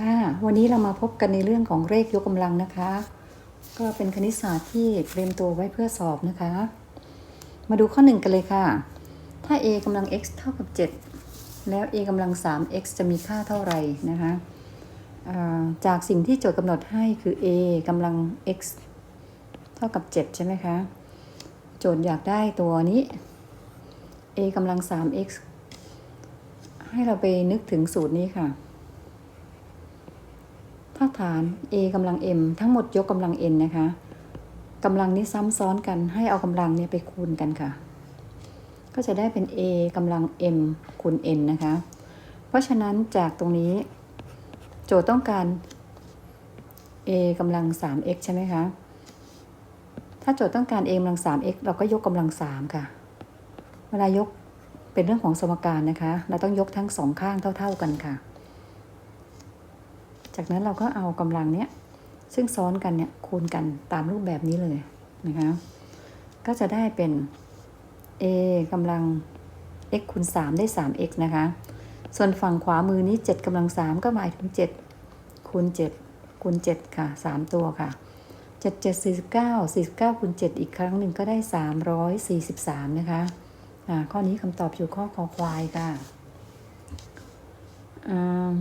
ค่ะ วันนี้เรามาพบกันในเรื่องของเลขยกกำลังนะคะ ก็เป็นคณิตศาสตร์ที่เตรียมตัวไว้เพื่อสอบนะคะ มาดูข้อหนึ่งกันเลยค่ะ ถ้า a กำลัง x เท่ากับ 7 แล้ว a กำลัง 3x จะมีค่าเท่าไหร่นะคะาจากสิ่งที่โจทย์กำหนดให้คือ a กำลัง x เท่ากับ 7 ใช่ไหมคะ โจทย์อยากได้ตัวนี้ a กำลัง 3x ให้เราไปนึกถึงสูตรนี้ค่ะ ฐาน a กำลัง m ทั้งหมดยกกำลัง n นะคะกำลังนี้ซ้ำซ้อนกันให้เอากำลังเนี่ยไปคูณกันค่ะ ก็จะได้เป็น a กำลัง m คูณ n นะคะ เพราะฉะนั้นจากตรงนี้ โจทย์ต้องการ a กำลัง 3x ใช่ไหมคะ ถ้าโจทย์ต้องการ a กำลัง 3x เราก็ยกกำลัง 3 ค่ะ เวลายกเป็นเรื่องของสมการนะคะ เราต้องยกทั้งสองข้างเท่า ๆกันค่ะ จากนั้นเราก็เอากำลังเนี้ยซึ่งซ้อนกันเนี่ยคูณกันตามรูปแบบนี้เลยนะคะ ก็จะได้เป็น a กำลัง x คูณ3 ได้ 3x นะคะ ส่วนฝั่งขวามือนี้ 7กำลัง 3 ก็หมายถึง 7 คูณ 7 คูณ 7 ค่ะ 3 ตัวค่ะ 7 7 49 49คูณ7อีกครั้งหนึ่งก็ได้ 343 นะคะอ่าข้อนี้คำตอบอยู่ข้อคอควายค่ะอ่า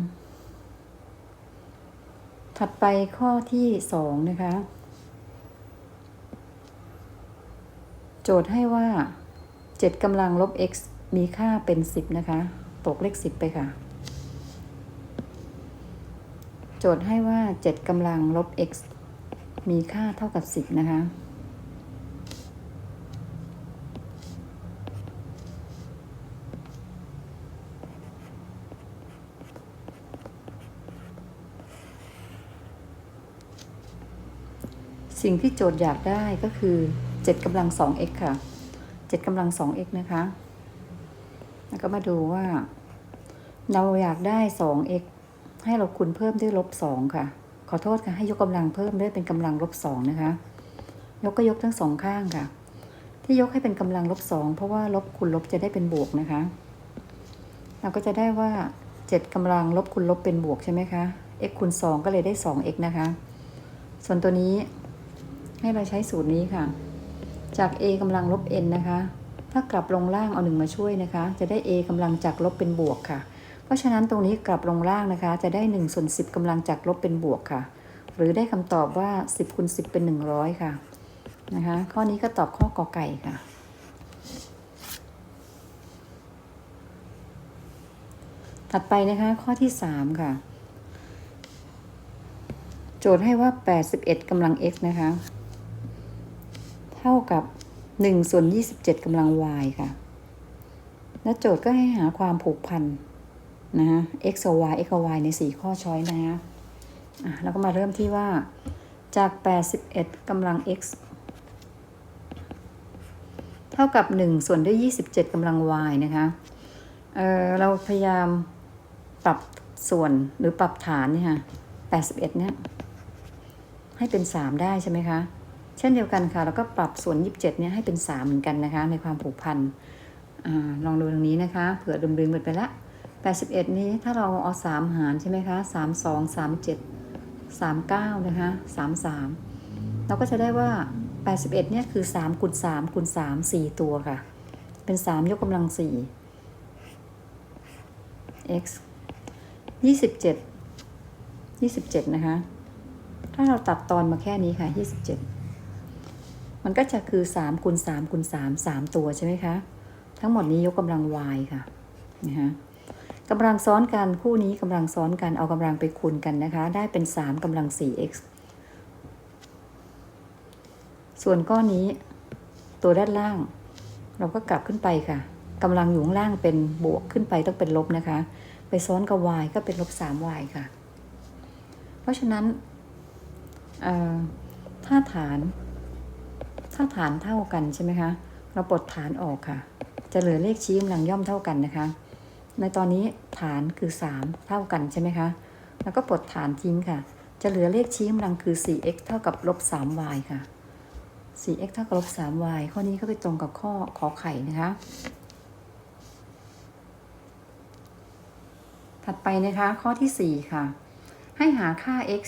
ถัดไปข้อที่2นะคะ โจทย์ให้ว่า 7กำลังลบ x มีค่าเป็น 10 นะคะ ตกเลข 10 ไปค่ะ โจทย์ให้ว่า 7กำลังลบ x มีค่าเท่ากับ 10 นะคะ สิ่งที่โจทย์อยากได้ก็คือ 7กำลัง 2x ค่ะ 7กำลัง 2x นะคะ แล้วก็มาดูว่า เราอยากได้ 2x ให้เราคูณเพิ่มด้วยลบ 2 ค่ะ ขอโทษค่ะ ให้ยกกำลังเพิ่มด้วยเป็นกำลังลบ 2 นะคะ ยกก็ยกทั้งสองข้างค่ะ ที่ยกให้เป็นกำลังลบ 2 เพราะว่าลบคูณลบจะได้เป็นบวกนะคะ เราก็จะได้ว่า 7กำลังลบคูณลบเป็นบวกใช่ไหมคะ x คูณ2ก็เลยได้ 2x นะคะ ส่วนตัวนี้ ให้เราใช้สูตรนี้ค่ะ จาก a กำลังลบ n นะคะ ถ้ากลับลงล่างเอาหนึ่งมาช่วยนะคะ จะได้ a กำลังจากลบเป็นบวกค่ะ เพราะฉะนั้นตรงนี้กลับลงล่างนะคะ จะได้1ส่วน10กำลังจากลบเป็นบวกค่ะ หรือได้คำตอบว่า 10คูณ10 เป็น 100 ค่ะนะคะ ข้อนี้ก็ตอบข้อกอไก่ค่ะถัดไปนะคะข้อที่ 3 ค่ะ โจทย์ให้ว่า 81กำลัง x นะคะ เท่ากับ1ส่วน27กำลัง y ค่ะ และโจทย์ก็ให้หาความผูกพันนะฮะ x กับ y x กับ y ใน 4 ข้อช้อยนะฮะอะแล้วก็มาเริ่มที่ว่าจาก 81กำลัง x เท่ากับ 1 ส่วนด้วย 27กำลัง y นะคะเออเราพยายามปรับส่วนหรือปรับฐานเนี่ยค่ะ81 เนี่ย ให้เป็น 3 ได้ใช่ไหมคะ เช่นเดียวกันค่ะแล้วก็ปรับส่วน 27เนี่ยให้เป็น 3 เหมือนกันนะคะ ในความผูกพันอลองดูตรงนี้นะคะ เผื่อลืมๆหมดไปละ 81 นี้ถ้าเราเอา 3 หารใช่ไหมคะ 3 2 3 7 3 9 นะคะ 3 3 เราก็จะได้ว่า 81 เนี่ยคือ3คูณ3คูณ3 4 ตัวค่ะ เป็น 3 ยกกำลัง 4 x 27 27 นะคะ ถ้าเราตัดตอนมาแค่นี้ค่ะ 27 มันก็จะคือ3คูณ3คูณ3 3 ตัวใช่ไหมคะ ทั้งหมดนี้ยกกำลัง y ค่ะนะคะกำลังซ้อนกันคู่นี้กำลังซ้อนกันเอากำลังไปคูณกันนะคะ ได้เป็น 3กำลัง 4x ส่วนก้อนนี้ตัวด้านล่าง เราก็กลับขึ้นไปค่ะกำลังอยู่ข้างล่างเป็นบวกขึ้นไปต้องเป็นลบนะคะ ไปซ้อนกับ y ก็เป็นลบ 3y ค่ะ เพราะฉะนั้นเอ่อถ้าฐาน ถ้าฐานเท่ากันใช่ไหมคะ เราปลดฐานออกค่ะ จะเหลือเลขชี้กำลังย่อมเท่ากันนะคะ ในตอนนี้ฐานคือ 3 เท่ากันใช่ไหมคะ แล้วก็ปลดฐานทิ้งค่ะ จะเหลือเลขชี้กำลังคือ 4x เท่ากับลบ 3y ค่ะ 4x เท่ากับลบ 3y ข้อนี้ก็ไปตรงกับข้อขอไข่นะคะ ถัดไปนะคะข้อที่ 4 ค่ะ ให้หาค่า x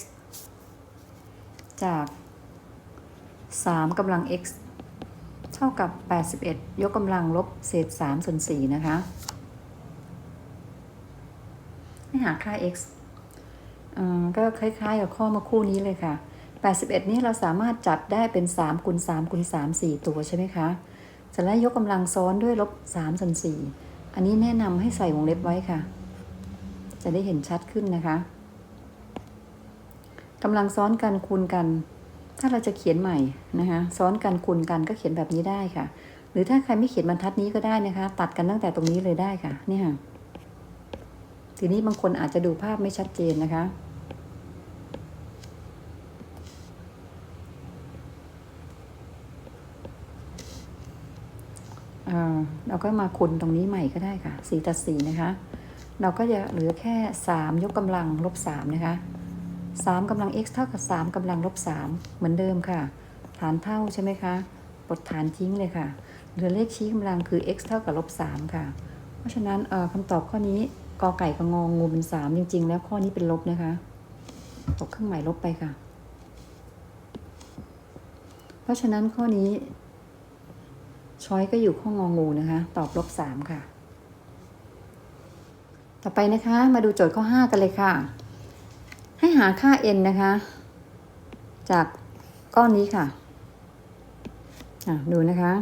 จาก 3กำลัง x เท่ากับ 81 ยกกำลังลบเศษ3ส่วน4นะคะให้หาค่า x ก็คล้ายๆกับข้อมาคู่นี้เลยค่ะ 81 นี้เราสามารถจัดได้เป็น3คูณ3คูณ3 4 ตัวใช่ไหมคะเสร็จแล้วยกกำลังซ้อนด้วยลบ3ส่วน4อันนี้แนะนำให้ใส่วงเล็บไว้ค่ะ จะได้เห็นชัดขึ้นนะคะกำลังซ้อนกันคูณกัน ถ้าเราจะเขียนใหม่นะคะซ้อนกันคูณกันก็เขียนแบบนี้ได้ค่ะ หรือถ้าใครไม่เขียนบรรทัดนี้ก็ได้นะคะ ตัดกันตั้งแต่ตรงนี้เลยได้ค่ะนี่ค่ะทีนี้บางคนอาจจะดูภาพไม่ชัดเจนนะคะอ่าเราก็มาคูณตรงนี้ใหม่ก็ได้ค่ะสี่ตัดสี่นะคะ เราก็จะเหลือแค่สามยกกำลังลบสามนะคะ สามกำลัง x เท่ากับสามกำลังลบสามเหมือนเดิมค่ะ ฐานเท่าใช่ไหมคะปลดฐานทิ้งเลยค่ะ เหลือเลขชี้กำลังคือ x เท่ากับลบสามค่ะ เพราะฉะนั้นเอ่อคำตอบข้อนี้กอไก่กับงองูเป็นสามจริง ๆ แล้วข้อนี้เป็นลบนะคะ ตกเครื่องหมายลบไปค่ะ เพราะฉะนั้นข้อนี้ช้อยก็อยู่ข้ององูนะคะ ตอบลบสามค่ะ ต่อไปนะคะ มาดูโจทย์ข้อ 5 กันเลยค่ะ ให้หาค่า n นะคะ จากก้อนนี้ค่ะะดูนะคะ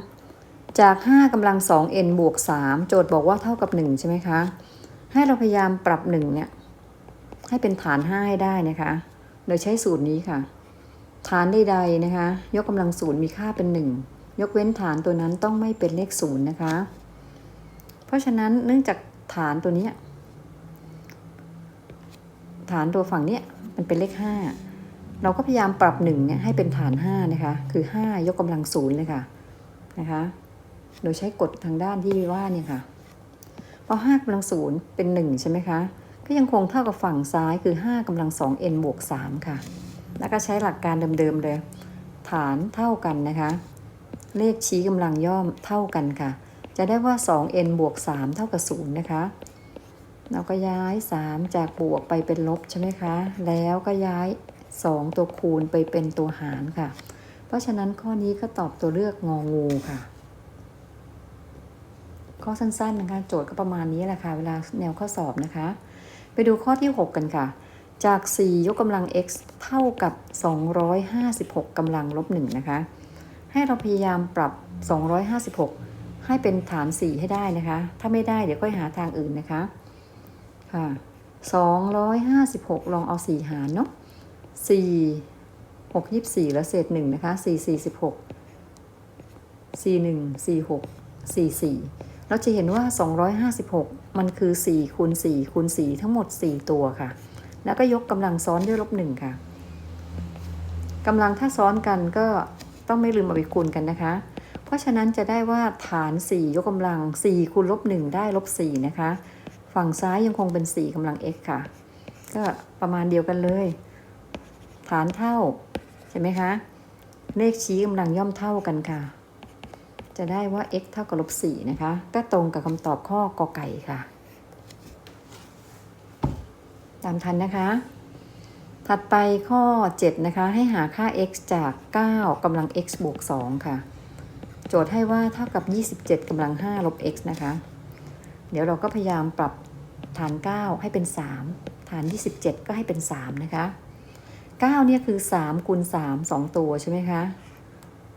จาก 5กำลัง 2n บวก 3 โจทย์บอกว่าเท่ากับ 1 ใช่ไหมคะ ให้เราพยายามปรับ 1 เนี่ย ให้เป็นฐาน 5 ให้ได้นะคะ โดยใช้สูตรนี้ค่ะ ฐานใดๆนะคะ ยกกำลังศูนย์มีค่าเป็น 1 ยกเว้นฐานตัวนั้นต้องไม่เป็นเลขศูนย์นะคะ เพราะฉะนั้นเนื่องจากฐานตัวนี้ฐานตัวฝั่งเนี้ย มันเป็นเลข 5 เราก็พยายามปรับ1เนี่ยให้เป็นฐาน 5 นะคะ คือ 5 ยกกำลังศูนย์เลยค่ะนะคะ โดยใช้กฎทางด้านที่ว่าเนี่ยค่ะเพราะ5กำลังศูนย์เป็น 1 ใช่ไหมคะ ก็ยังคงเท่ากับฝั่งซ้ายคือ 5กำลัง 2n บวก 3 ค่ะ แล้วก็ใช้หลักการเดิมๆเลย ฐานเท่ากันนะคะ เลขชี้กำลังย่อมเท่ากันค่ะ จะได้ว่า 2n บวก 3 เท่ากับ 0 นะคะ เราก็ย้าย 3 จากบวกไปเป็นลบใช่ไหมคะ แล้วก็ย้าย 2 ตัวคูณไปเป็นตัวหารค่ะ เพราะฉะนั้นข้อนี้ก็ตอบตัวเลือกงองูค่ะ ข้อสั้นๆนะคะโจทย์ก็ประมาณนี้แหละค่ะ เวลาแนวข้อสอบนะคะ ไปดูข้อที่ 6 กันค่ะ จาก 4 ยกกำลัง x เท่ากับ 256กำลังลบ1นะคะ ให้เราพยายามปรับ 256 ให้เป็นฐาน 4 ให้ได้นะคะ ถ้าไม่ได้เดี๋ยวค่อยหาทางอื่นนะคะ ค่ะ256ลองเอา4หารเนาะ4 6 24แล้วเศษ1นะคะ4 46 4 1 4 6 4 4เราจะเห็นว่า 256 มันคือ 4คูณ4คูณ4ทั้งหมด 4 ตัวค่ะ แล้วก็ยกกำลังซ้อนด้วยลบ1ค่ะกำลังถ้าซ้อนกันก็ต้องไม่ลืมเอาไปคูณกันนะคะ เพราะฉะนั้นจะได้ว่าฐาน 4 ยกกำลัง4คูณลบ1ได้ลบ4นะคะ ฝั่งซ้ายยังคงเป็น 4กำลัง x ค่ะ ก็ประมาณเดียวกันเลย ฐานเท่า ใช่ไหมคะ เลขชี้กำลังย่อมเท่ากันค่ะ จะได้ว่า x เท่ากับลบ4นะคะ ก็ตรงกับคำตอบข้อกอไก่ค่ะ ตามทันนะคะ ถัดไปข้อ 7 นะคะ ให้หาค่า x จาก 9กำลัง x บวก 2 ค่ะ โจทย์ให้ว่าเท่ากับ 27กำลัง5ลบ x นะคะเดี๋ยวเราก็พยายามปรับ ฐาน 9 ให้เป็น 3 ฐาน 27 ก็ให้เป็น 3 นะคะ 9 เนี่ยคือ 3คูณ3 2 ตัวใช่ไหมคะ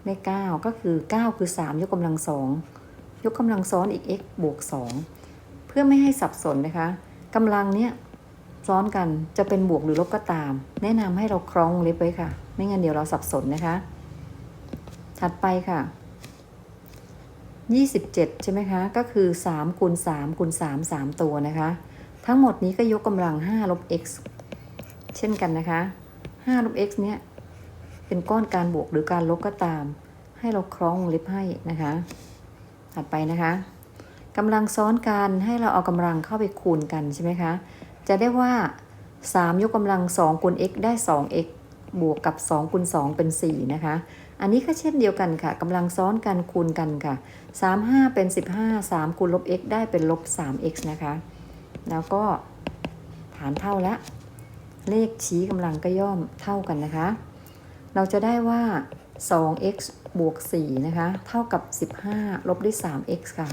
เลข9ก็คือ 9 คือ 3 ยกกำลัง 2 ยกกำลังซ้อนอีก x บวก 2 เพื่อไม่ให้สับสนนะคะกำลังเนี้ยซ้อนกันจะเป็นบวกหรือลบก็ตาม แนะนำให้เราคล้องวงเล็บไว้ค่ะ ไม่งั้นเดี๋ยวเราสับสนนะคะ ถัดไปค่ะ 27 ใช่ไหมคะ ก็คือ3คูณ3คูณ3 3 ตัวนะคะ ทั้งหมดนี้ก็ยกกำลัง5ลบ x เช่นกันนะคะ5ลบ x เนี้ยเป็นก้อนการบวกหรือการลบก็ตาม ให้เราคล้องวงเล็บให้นะคะ ถัดไปนะคะกำลังซ้อนกันให้เราเอากำลังเข้าไปคูณกันใช่ไหมคะ จะได้ว่า 3 ยกกำลัง2คูณ x ได้ 2x บวกกับ2คูณ2เป็น 4 นะคะ อันนี้ก็เช่นเดียวกันค่ะกำลังซ้อนกันคูณกันค่ะ 3 5 เป็น 15 3คูณลบ x ได้เป็นลบ 3x นะคะ แล้วก็ฐานเท่าแล้วเลขชี้กำลังก็ย่อมเท่ากันนะคะ เราจะได้ว่า 2x บวก 4 นะคะ เท่ากับ 15 ลบด้วย 3x ค่ะ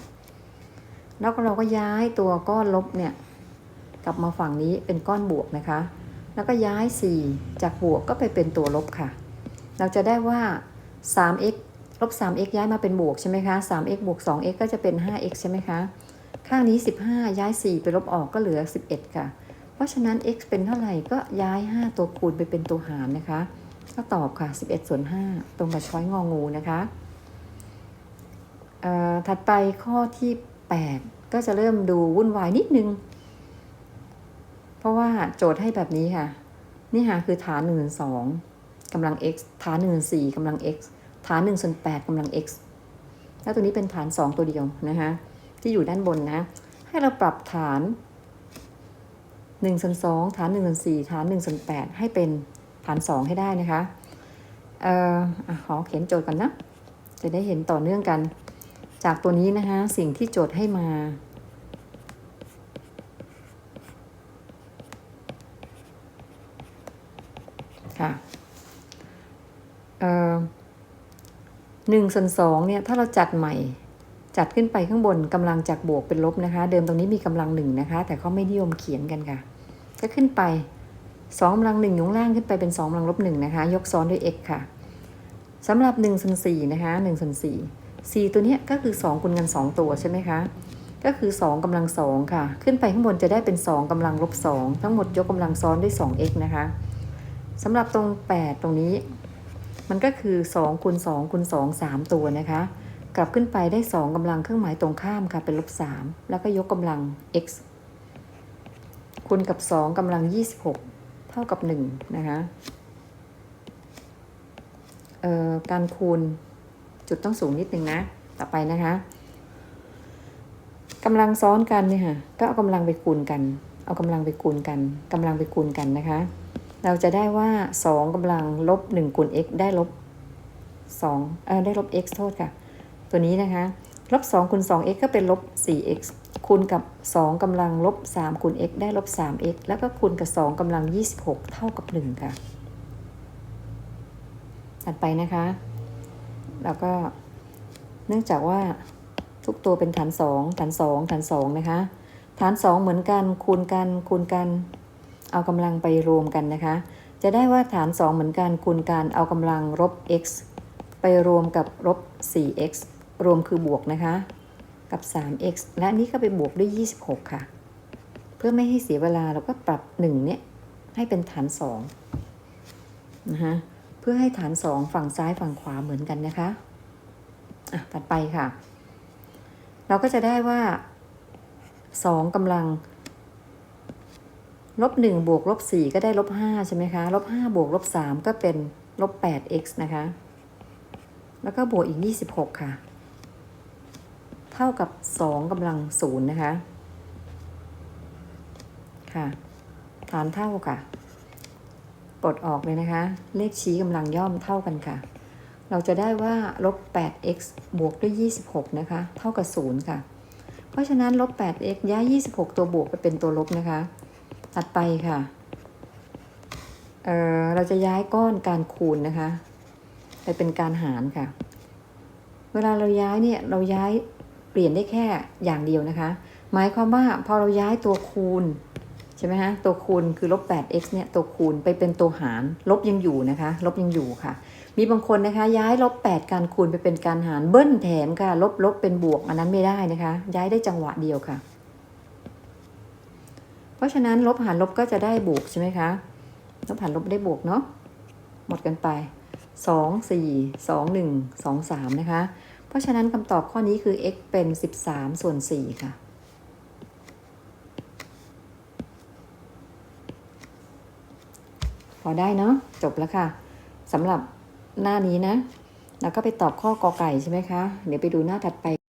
แล้วเราก็ย้ายตัวก้อนลบเนี่ย กลับมาฝั่งนี้เป็นก้อนบวกนะคะ แล้วก็ย้าย 4 จากบวกก็ไปเป็นตัวลบค่ะ เราจะได้ว่า 3x ลบ 3x ย้ายมาเป็นบวกใช่ไหมคะ 3x บวก 2x ก็จะเป็น 5x ใช่ไหมคะ ข้างนี้ 15 ย้าย 4 ไปลบออกก็เหลือ 11 ค่ะ เพราะฉะนั้น x เป็นเท่าไหร่ก็ย้าย 5 ตัวคูณไปเป็นตัวหารนะคะ ก็ตอบค่ะ 11 ส่วน 5 ตรงกับช้อยงองูนะคะอ่อถัดไปข้อที่ 8 ก็จะเริ่มดูวุ่นวายนิดนึง เพราะว่าโจทย์ให้แบบนี้ค่ะ นี่ค่ะคือฐาน1นึ่งสองกำลัง x ฐาน1นึ่งสี่กำลัง x ฐาน1ส่วน8กำลัง x แล้วตัวนี้เป็นฐาน 2 ตัวเดียวนะคะที่อยู่ด้านบนนะ ให้เราปรับฐาน1ส่วน2ฐาน1ส่วน4ฐาน1ส่วน8ให้เป็นฐาน 2 ให้ได้นะคะเอ่อขอเขียนโจทย์ก่อนนะ จะได้เห็นต่อเนื่องกัน จากตัวนี้นะคะสิ่งที่โจทย์ให้มา 1ส่วน2เนี่ยถ้าเราจัดใหม่ จัดขึ้นไปข้างบนกำลังจากบวกเป็นลบนะคะ เดิมตรงนี้มีกำลังหนึ่งนะคะ แต่เขาไม่นิยมเขียนกันค่ะ ก็ขึ้นไป2กำลังหนึ่งยงล่างขึ้นไปเป็น2กำลังลบหนึ่งนะคะ ยกซ้อนด้วย x ค่ะสำหรับ1ส่วน4นะคะ1ส่วน4 4 ตัวนี้ก็คือ 2คูณกัน 2 ตัวใช่ไหมคะ ก็คือ 2 กำลัง 2 ค่ะ ขึ้นไปข้างบนจะได้เป็น 2 กำลังลบ 2 ทั้งหมดยกกำลังซ้อนด้วย 2x นะคะ สำหรับตรง 8 ตรงนี้ มันก็คือ2คูณ2คูณ2 3 ตัวนะคะ กลับขึ้นไปได้ 2กำลังเครื่องหมายตรงข้ามค่ะเป็นลบ3แล้วก็ยกกำลัง x คูณกับ 2กำลัง 26 เท่ากับ 1 นะคะเอ่อการคูณจุดต้องสูงนิดนึงนะ ต่อไปนะคะกำลังซ้อนกันเนี่ยค่ะ ก็เอากำลังไปคูณกัน เอากำลังไปคูณกันกำลังไปคูณกันนะคะ เราจะได้ว่า 2กำลังลบ1คูณ x ได้ลบ2เออได้ลบ x โทษค่ะ ตัวนี้นะคะลบ2คูณ 2x ก็เป็นลบ 4x คูณกับ 2กำลังลบ3คูณ x ได้ลบ 3x แล้วก็คูณกับ 2กำลัง 26 เท่ากับ 1 ค่ะ ถัดไปนะคะ แล้วก็เนื่องจากว่าทุกตัวเป็นฐาน 2 ฐาน 2 ฐาน 2 นะคะ ฐาน 2 เหมือนกัน คูณกัน คูณกัน เอากำลังไปรวมกันนะคะ จะได้ว่าฐาน 2 เหมือนกันคูณกันเอากำลังลบ x ไปรวมกับลบ 4x รวมคือบวกนะคะ กับ 3x และนนี้ก็ไปบวกด้วย 26 ค่ะ เพื่อไม่ให้เสียเวลาเราก็ปรับ 1 เนี่ย ให้เป็นฐาน 2 นะคะเพื่อให้ฐาน 2 ฝั่งซ้ายฝั่งขวาเหมือนกันนะคะอะถัดไปค่ะ เราก็จะได้ว่า 2กำลัง ลบ1บวกลบ4ก็ได้ลบ5ใช่ไหมคะลบ5บวกลบ3ก็เป็นลบ 8x นะคะ แล้วก็บวกอีก 26 ค่ะ เท่ากับ 2กำลัง0นะคะ ค่ะ ฐานเท่าค่ะ ปลดออกเลยนะคะ เลขชี้กำลังย่อมเท่ากันค่ะ เราจะได้ว่าลบ 8x บวกด้วย 26 นะคะ เท่ากับ 0 ค่ะ เพราะฉะนั้นลบ 8x ย้าย 26 ตัวบวกไปเป็นตัวลบนะคะ ถัดไปค่ะ เอ่อเราจะย้ายก้อนการคูณนะคะ ไปเป็นการหารค่ะ เวลาเราย้ายเนี่ยเราย้ายเปลี่ยนได้แค่อย่างเดียวนะคะ หมายความว่าพอเราย้ายตัวคูณใช่ไหมฮะตัวคูณคือลบ 8x เนี่ยตัวคูณไปเป็นตัวหาร ลบยังอยู่นะคะ ลบยังอยู่ค่ะ มีบางคนนะคะ ย้ายลบ 8 การคูณไปเป็นการหารเบิ้ลแถมค่ะ ลบลบเป็นบวก อันนั้นไม่ได้นะคะ ย้ายได้จังหวะเดียวค่ะ ราะฉะนั้นลบหารลบก็จะได้บวกใช่ไหมคะ ลบหารลบได้บวกเนาะ หมดกันไป 2 4 2 1 2 3 นะคะ เพราะฉะนั้นคำตอบข้อนี้คือ x เป็น 13 ส่วน 4 ค่ะ พอได้เนาะ จบแล้วค่ะสำหรับหน้านี้นะ แล้วก็ไปตอบข้อกอไก่ใช่ไหมคะ เดี๋ยวไปดูหน้าถัดไป